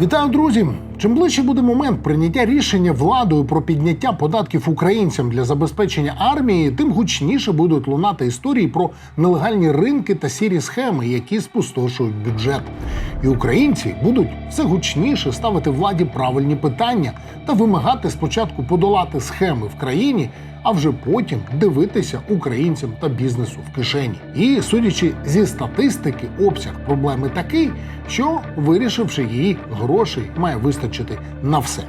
Вітаю, друзі! Чим ближче буде момент прийняття рішення владою про підняття податків українцям для забезпечення армії, тим гучніше будуть лунати історії про нелегальні ринки та сірі схеми, які спустошують бюджет. І українці будуть все гучніше ставити владі правильні питання та вимагати спочатку подолати схеми в країні, а вже потім дивитися українцям та бізнесу в кишені. І судячи зі статистики, обсяг проблеми такий, що вирішивши її, грошей має вистачити на все.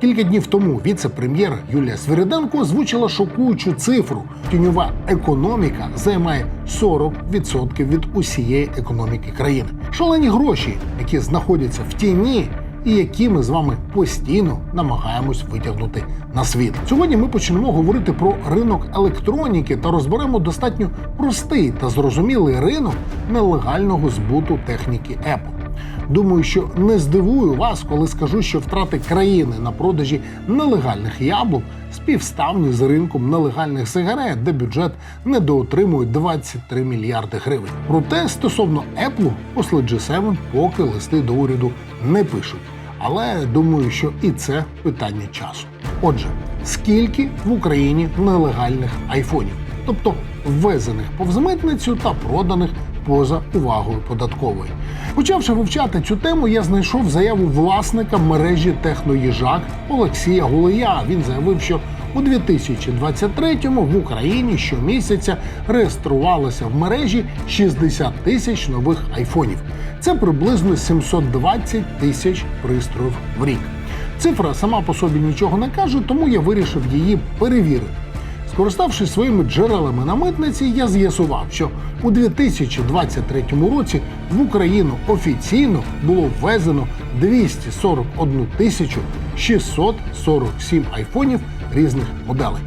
Кілька днів тому віце-прем'єр Юлія Свириденко озвучила шокуючу цифру: тіньова економіка займає 40% від усієї економіки країни. Шалені гроші, які знаходяться в тіні і які ми з вами постійно намагаємось витягнути на світ. Сьогодні ми почнемо говорити про ринок електроніки та розберемо достатньо простий та зрозумілий ринок нелегального збуту техніки Apple. Думаю, що не здивую вас, коли скажу, що втрати країни на продажі нелегальних яблук співставні з ринком нелегальних сигарет, де бюджет недоотримує 23 мільярди гривень. Проте стосовно Apple, пошли G7 поки листи до уряду не пишуть. Але думаю, що і це питання часу. Отже, скільки в Україні нелегальних айфонів, тобто ввезених повз митницю та проданих поза увагою податкової. Почавши вивчати цю тему, я знайшов заяву власника мережі техноїжак Олексія Гулия. Він заявив, що у 2023-му в Україні щомісяця реєструвалося в мережі 60 тисяч нових айфонів. Це приблизно 720 тисяч пристроїв в рік. Цифра сама по собі нічого не каже, тому я вирішив її перевірити. Скориставшись своїми джерелами на митниці, я з'ясував, що у 2023 році в Україну офіційно було ввезено 241 тисячу 647 айфонів різних моделей.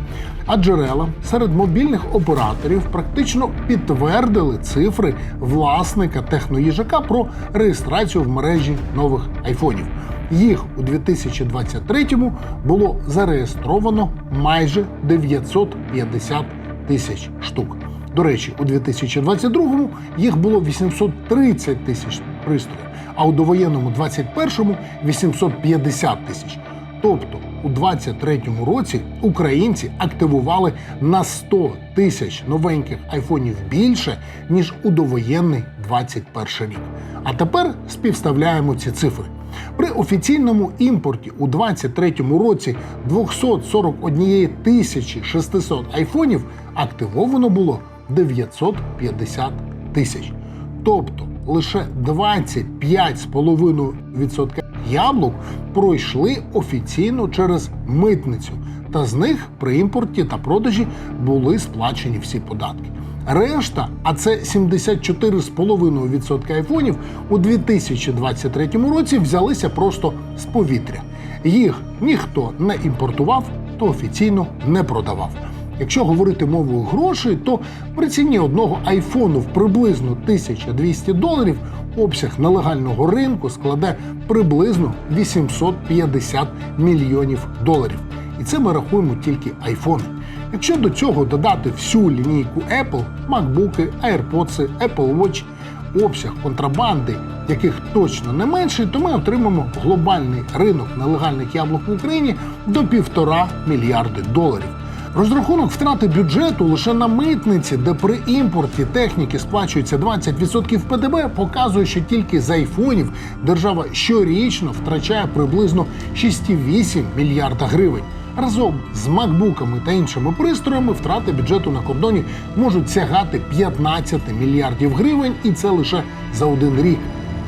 А джерела серед мобільних операторів практично підтвердили цифри власника техноїжака про реєстрацію в мережі нових айфонів. Їх у 2023-му було зареєстровано майже 950 тисяч штук. До речі, у 2022-му їх було 830 тисяч пристроїв, а у довоєнному 21-му 850 тисяч. Тобто у 23-му році українці активували на 100 тисяч новеньких айфонів більше ніж у довоєнний 21 рік. А тепер співставляємо ці цифри. При офіційному імпорті у 2023 році 241 тисячі 600 айфонів активовано було 950 тисяч. Тобто лише 25,5% яблук пройшли офіційно через митницю, та з них при імпорті та продажі були сплачені всі податки. Решта, а це 74,5% айфонів, у 2023 році взялися просто з повітря. Їх ніхто не імпортував, то офіційно не продавав. Якщо говорити мовою грошей, то при ціні одного айфону в приблизно 1200 доларів обсяг нелегального ринку складе приблизно 850 мільйонів доларів. І це ми рахуємо тільки айфони. Якщо до цього додати всю лінійку Apple, MacBook, AirPods, Apple Watch, обсяг контрабанди, яких точно не менший, то ми отримаємо глобальний ринок нелегальних яблук в Україні до півтора мільярди доларів. Розрахунок втрати бюджету лише на митниці, де при імпорті техніки сплачується 20% ПДБ, показує, що тільки з айфонів держава щорічно втрачає приблизно 6,8 мільярда гривень. Разом з макбуками та іншими пристроями втрати бюджету на кордоні можуть сягати 15 мільярдів гривень, і це лише за один рік.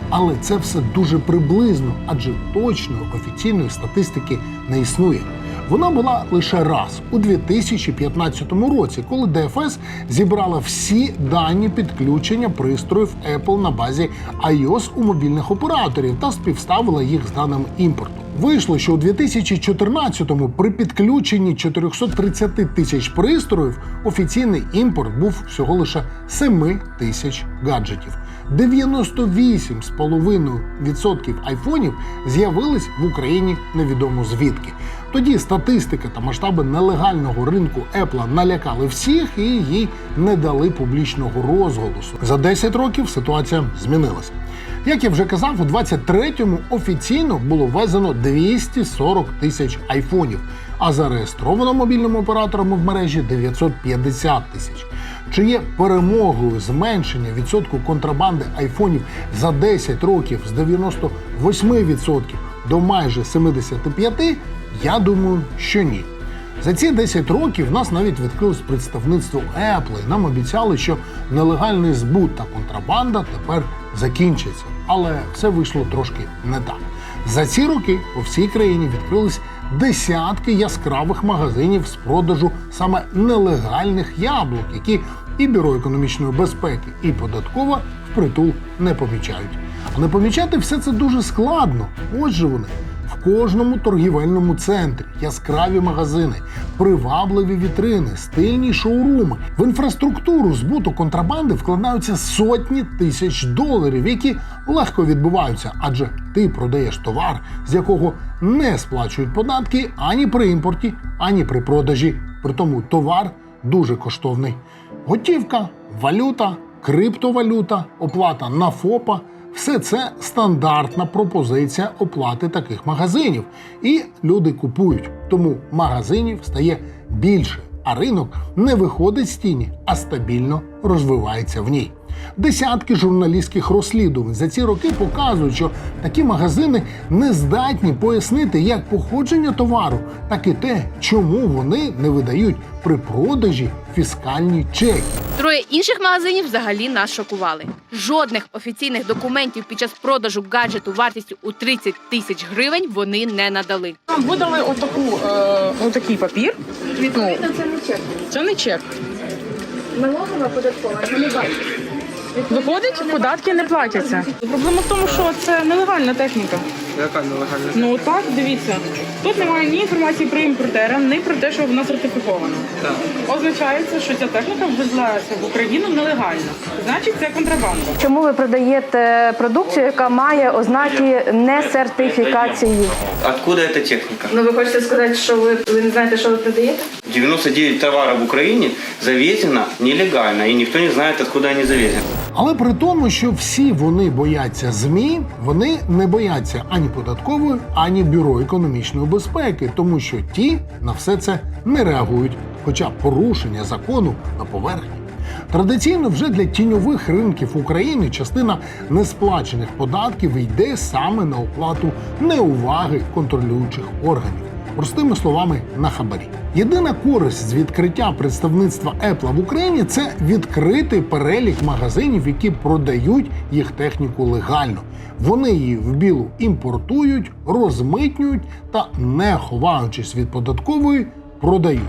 Але це все дуже приблизно, адже точної офіційної статистики не існує. Вона була лише раз у 2015 році, коли ДФС зібрала всі дані підключення пристроїв Apple на базі iOS у мобільних операторів та співставила їх з даними імпорту. Вийшло, що у 2014-му при підключенні 430 тисяч пристроїв офіційний імпорт був всього лише 7 тисяч гаджетів. 98,5% айфонів з'явились в Україні невідомо звідки. Тоді статистика та масштаби нелегального ринку Apple налякали всіх і їй не дали публічного розголосу. За 10 років ситуація змінилася. Як я вже казав, у 23-му офіційно було ввезено 240 тисяч айфонів, а зареєстровано мобільними операторами в мережі 950 тисяч. Чи є перемогою зменшення відсотку контрабанди айфонів за 10 років з 98% до майже 75%? Я думаю, що ні. За ці 10 років в нас навіть відкрилось представництво Apple. і Нам обіцяли, що нелегальний збут та контрабанда тепер закінчаться. Але все вийшло трошки не так. За ці роки по всій країні відкрились десятки яскравих магазинів з продажу саме нелегальних яблук, які і бюро економічної безпеки, і податкова впритул не помічають. А не помічати все це дуже складно. Ось же вони. Кожному торгівельному центрі яскраві магазини, привабливі вітрини, стильні шоуруми. В інфраструктуру збуту контрабанди вкладаються сотні тисяч доларів, які легко відбуваються, адже ти продаєш товар, з якого не сплачують податки ані при імпорті, ані при продажі. Притому товар дуже коштовний. Готівка, валюта, криптовалюта, оплата на ФОПа. Все це стандартна пропозиція оплати таких магазинів. І люди купують. Тому магазинів стає більше, а ринок не виходить з тіні, а стабільно розвивається в ній. Десятки журналістських розслідувань за ці роки показують, що такі магазини не здатні пояснити як походження товару, так і те, чому вони не видають при продажі фіскальні чеки. Троє інших магазинів взагалі нас шокували. Жодних офіційних документів під час продажу гаджету вартістю у 30 тисяч гривень вони не надали. Нам видали отаку, е, отакий папір. Відповідно, це не чек. Це не чек. Налогова податкова, не. Виходить, податки не платяться. Проблема в тому, що це нелегальна техніка. Яка нелегальна? Ну так, дивіться. Тут немає ні інформації про імпортера, ні про те, що вона сертифікована. Так. Означається, що ця техніка ввезлася в Україну нелегально. Значить, це контрабанда. Чому ви продаєте продукцію, яка має ознаки несертифікації? Откуда эта техника? Ну ви хочете сказати, що ви, ви не знаєте, що ви продаєте? 99 товаров в Украине завезено нелегально, и никто не знает, откуда они завезены. Але при тому, що всі вони бояться ЗМІ, вони не бояться ані податкової, ані бюро економічної безпеки, тому що ті на все це не реагують, хоча порушення закону на поверхні. Традиційно вже для тіньових ринків України частина несплачених податків йде саме на оплату неуваги контролюючих органів. Простими словами, на хабарі. Єдина користь з відкриття представництва Apple в Україні це відкритий перелік магазинів, які продають їх техніку легально. Вони її в білу імпортують, розмитнюють та, не ховаючись від податкової, продають.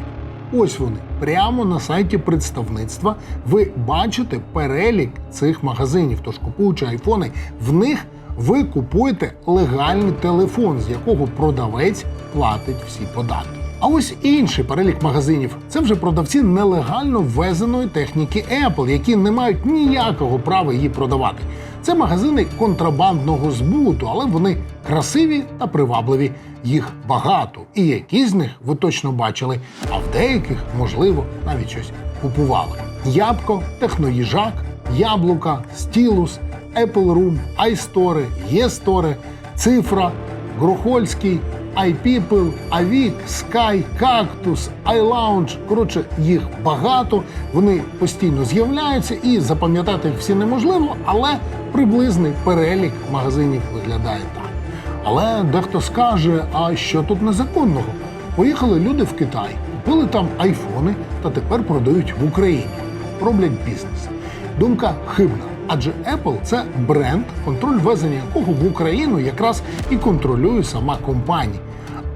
Ось вони прямо на сайті представництва. Ви бачите перелік цих магазинів. Тож купуючи айфони, в них ви купуєте легальний телефон, з якого продавець платить всі податки. А ось інший перелік магазинів це вже продавці нелегально ввезеної техніки Apple, які не мають ніякого права її продавати. Це магазини контрабандного збуту, але вони красиві та привабливі. Їх багато, і які з них ви точно бачили, а в деяких, можливо, навіть щось купували. Ябко, техноїжак, яблука, стілус, Apple Room, iStore, eStore, цифра, Грохольський, iPeople, Avik, Sky, Cactus, iLounge. Коротше, їх багато, вони постійно з'являються і запам'ятати їх всі неможливо, але приблизний перелік магазинів виглядає так. Але дехто скаже, а що тут незаконного? Поїхали люди в Китай, купили там айфони та тепер продають в Україні. Роблять бізнес. Думка хибна, адже Apple це бренд, контроль ввезення якого в Україну якраз і контролює сама компанія.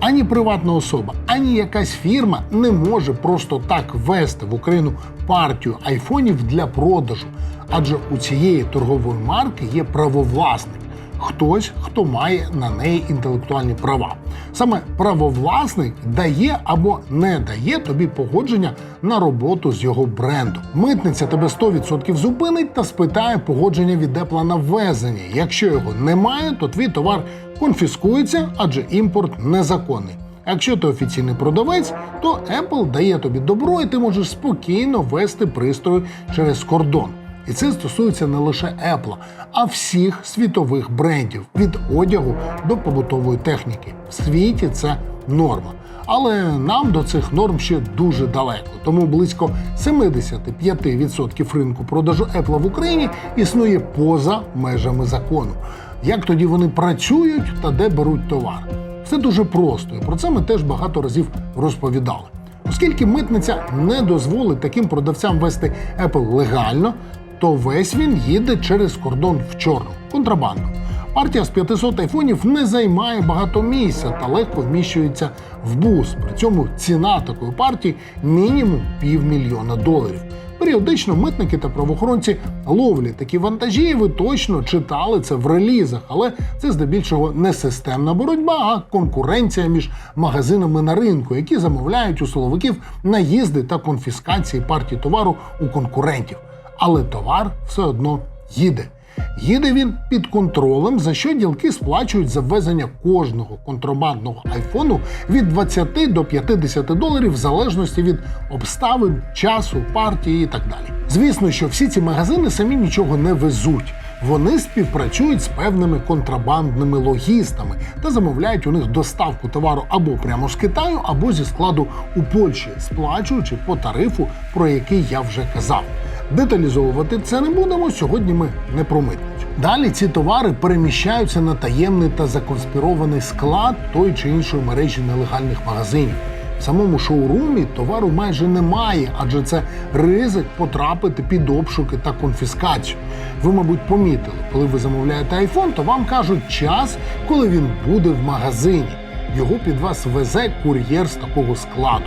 Ані приватна особа, ані якась фірма не може просто так ввести в Україну партію айфонів для продажу, адже у цієї торгової марки є правовласник хтось, хто має на неї інтелектуальні права. Саме правовласник дає або не дає тобі погодження на роботу з його брендом. Митниця тебе 100% зупинить та спитає погодження від Apple на ввезення. Якщо його немає, то твій товар конфіскується, адже імпорт незаконний. Якщо ти офіційний продавець, то Apple дає тобі добро, і ти можеш спокійно вести пристрої через кордон. І це стосується не лише Apple, а всіх світових брендів від одягу до побутової техніки. В світі це норма. Але нам до цих норм ще дуже далеко. Тому близько 75% ринку продажу Apple в Україні існує поза межами закону. Як тоді вони працюють та де беруть товар? Все дуже просто, і про це ми теж багато разів розповідали. Оскільки митниця не дозволить таким продавцям вести Apple легально, то весь він їде через кордон в чорну контрабанду. Партія з 500 айфонів не займає багато місця та легко вміщується в бус. При цьому ціна такої партії мінімум півмільйона доларів. Періодично митники та правоохоронці ловлять такі вантажі, і ви точно читали це в релізах, але це здебільшого не системна боротьба, а конкуренція між магазинами на ринку, які замовляють у силовиків наїзди та конфіскації партій товару у конкурентів. Але товар все одно їде. Їде він під контролем, за що ділки сплачують за ввезення кожного контрабандного айфону від 20 до 50 доларів в залежності від обставин, часу, партії і так далі. Звісно, що всі ці магазини самі нічого не везуть. Вони співпрацюють з певними контрабандними логістами та замовляють у них доставку товару або прямо з Китаю, або зі складу у Польщі, сплачуючи по тарифу, про який я вже казав. Деталізовувати це не будемо. Сьогодні ми не про митницю. Далі ці товари переміщаються на таємний та законспірований склад той чи іншої мережі нелегальних магазинів. В самому шоурумі товару майже немає, адже це ризик потрапити під обшуки та конфіскацію. Ви, мабуть, помітили, коли ви замовляєте iPhone, то вам кажуть час, коли він буде в магазині. Його під вас везе кур'єр з такого складу.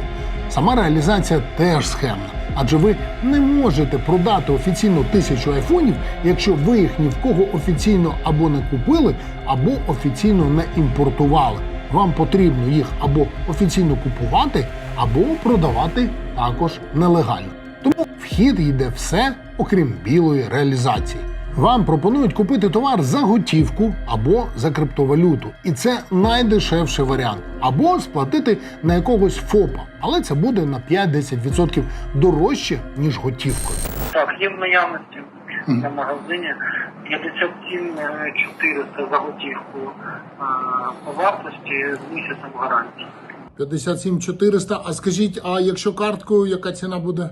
Сама реалізація теж схемна, адже ви не можете продати офіційно тисячу айфонів, якщо ви їх ні в кого офіційно або не купили, або офіційно не імпортували. Вам потрібно їх або офіційно купувати, або продавати також нелегально. Тому вхід йде все, окрім білої реалізації. Вам пропонують купити товар за готівку або за криптовалюту, і це найдешевший варіант, або сплатити на якогось ФОПа, але це буде на 5-10% дорожче ніж готівкою. Так, є в наявності на магазині 57 400 за готівку по вартості з місяцем гарантії. 57 400, А скажіть, а якщо карткою, яка ціна буде?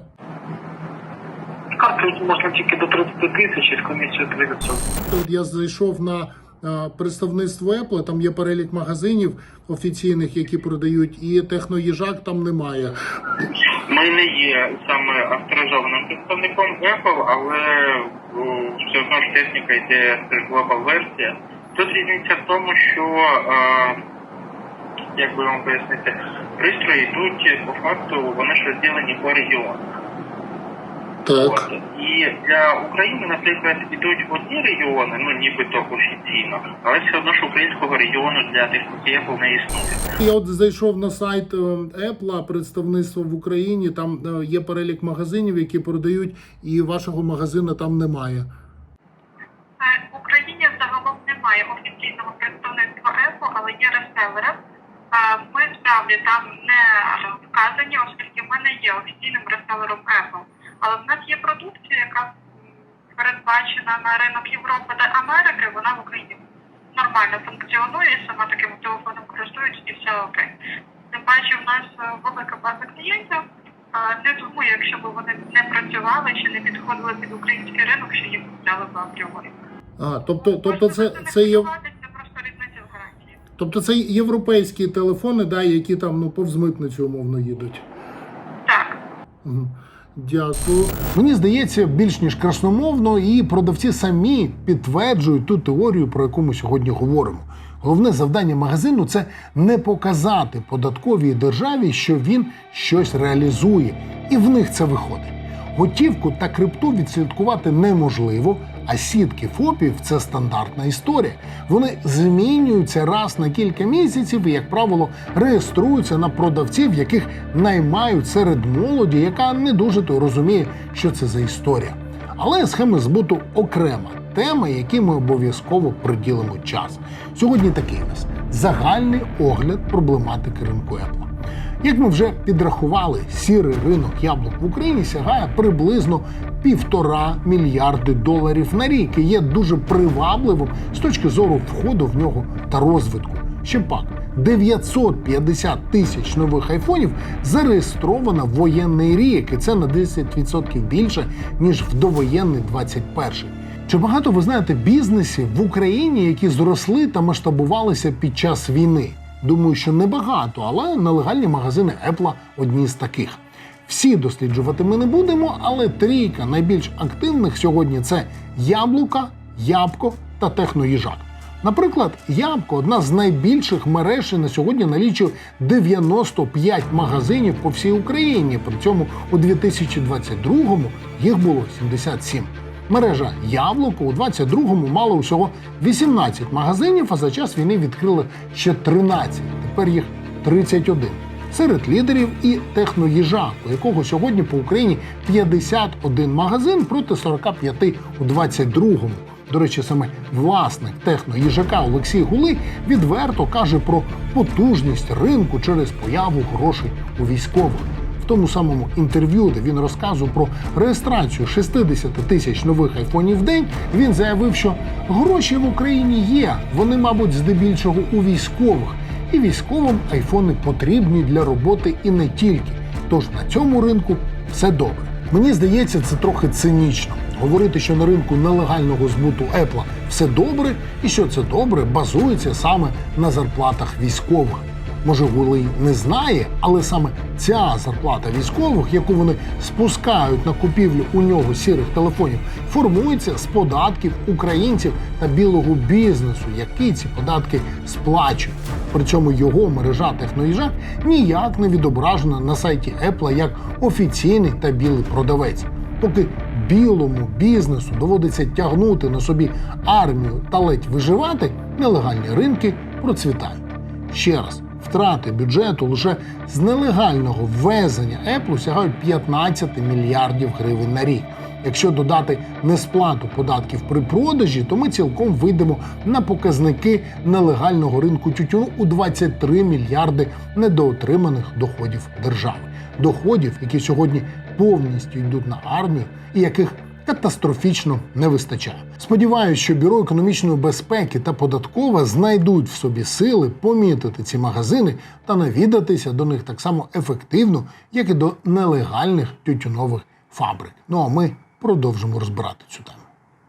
Карту можна тільки до 30 тисяч із комісією 3%. От я зайшов на е, представництво Apple, там є перелік магазинів офіційних, які продають, і техноїжак там немає. Ми не є саме авторизованим представником Apple, але все одно ж техніка йде глобал версія. Тут різниця в тому, що е, як би вам пояснити, пристрої йдуть по факту, вони ж розділені по регіонах. От. І для України, наприклад, ідуть одні регіони, ну нібито офіційно, але все одно ж українського регіону для техніки Apple не існує. Я от зайшов на сайт е, Apple, представництво в Україні. Там е, є перелік магазинів, які продають, і вашого магазину там немає. Е, В Україні загалом немає офіційного представництва Apple, але є реселери. Е, Ми справді там не вказані, оскільки ми не є офіційним реселером Apple. Але в нас є продукція, яка передбачена на ринок Європи та Америки. Вона в Україні нормально функціонує, сама таким телефоном користуються і все окей. Тим паче, в нас е, велика база клієнтів. Е, Не тому, якщо б вони не працювали чи не підходили під український ринок, що їх взяли б апріорі. А, тобто, тобто це, це є. Це. Тобто це європейські телефони, да, які там ну повз митницю умовно їдуть. Так. Мгм. Дякую. Мені здається, більш ніж красномовно, і продавці самі підтверджують ту теорію, про яку ми сьогодні говоримо. Головне завдання магазину це не показати податковій державі, що він щось реалізує, і в них це виходить. Готівку та крипту відслідкувати неможливо, а сітки ФОПів це стандартна історія. Вони змінюються раз на кілька місяців і, як правило, реєструються на продавців, яких наймають серед молоді, яка не дуже то розуміє, що це за історія. Але схема збуту окрема. тема, якій ми обов'язково приділимо час. Сьогодні такий у нас загальний огляд проблематики ринку Apple. Як ми вже підрахували, сірий ринок яблук в Україні сягає приблизно півтора мільярди доларів на рік і є дуже привабливим з точки зору входу в нього та розвитку. Ще пак 950 тисяч нових айфонів зареєстровано в воєнний рік, і це на 10% більше ніж в довоєнний 21-й. Чи багато ви знаєте бізнесів в Україні, які зросли та масштабувалися під час війни? Думаю, що небагато, але нелегальні магазини Apple одні з таких. Всі досліджувати ми не будемо, але трійка найбільш активних сьогодні це Яблука, Ябко та Техноїжак. Наприклад, Ябко одна з найбільших мереж і на сьогодні налічує 95 магазинів по всій Україні. При цьому у 2022-му їх було 77. Мережа Яблуко у 22-му мала усього 18 магазинів, а за час війни відкрили ще 13. Тепер їх 31. Серед лідерів і техноїжак, у якого сьогодні по Україні 51 магазин проти 45 у 22-му. До речі, саме власник техноїжака Олексій Гули відверто каже про потужність ринку через появу грошей у військових. Тому самому інтерв'ю, де він розказував про реєстрацію 60 тисяч нових айфонів в день, він заявив, що гроші в Україні є. Вони, мабуть, здебільшого у військових, і військовим айфони потрібні для роботи і не тільки. Тож на цьому ринку все добре. Мені здається, це трохи цинічно. Говорити, що на ринку нелегального збуту Apple все добре, і що це добре базується саме на зарплатах військових. Може, Гулий не знає, але саме ця зарплата військових, яку вони спускають на купівлю у нього сірих телефонів, формується з податків українців та білого бізнесу, який ці податки сплачує. При цьому його мережа техноїжак ніяк не відображена на сайті Apple як офіційний та білий продавець. Поки білому бізнесу доводиться тягнути на собі армію та ледь виживати, нелегальні ринки процвітають. Ще раз, втрати бюджету лише з нелегального ввезення Apple сягають 15 мільярдів гривень на рік. Якщо додати несплату податків при продажі, то ми цілком вийдемо на показники нелегального ринку тютюну у 23 мільярди недоотриманих доходів держави. Доходів, які сьогодні повністю йдуть на армію, і яких катастрофічно не вистачає. Сподіваюсь, що бюро економічної безпеки та податкова знайдуть в собі сили помітити ці магазини та навідатися до них так само ефективно, як і до нелегальних тютюнових фабрик. Ну а ми продовжимо розбирати цю тему.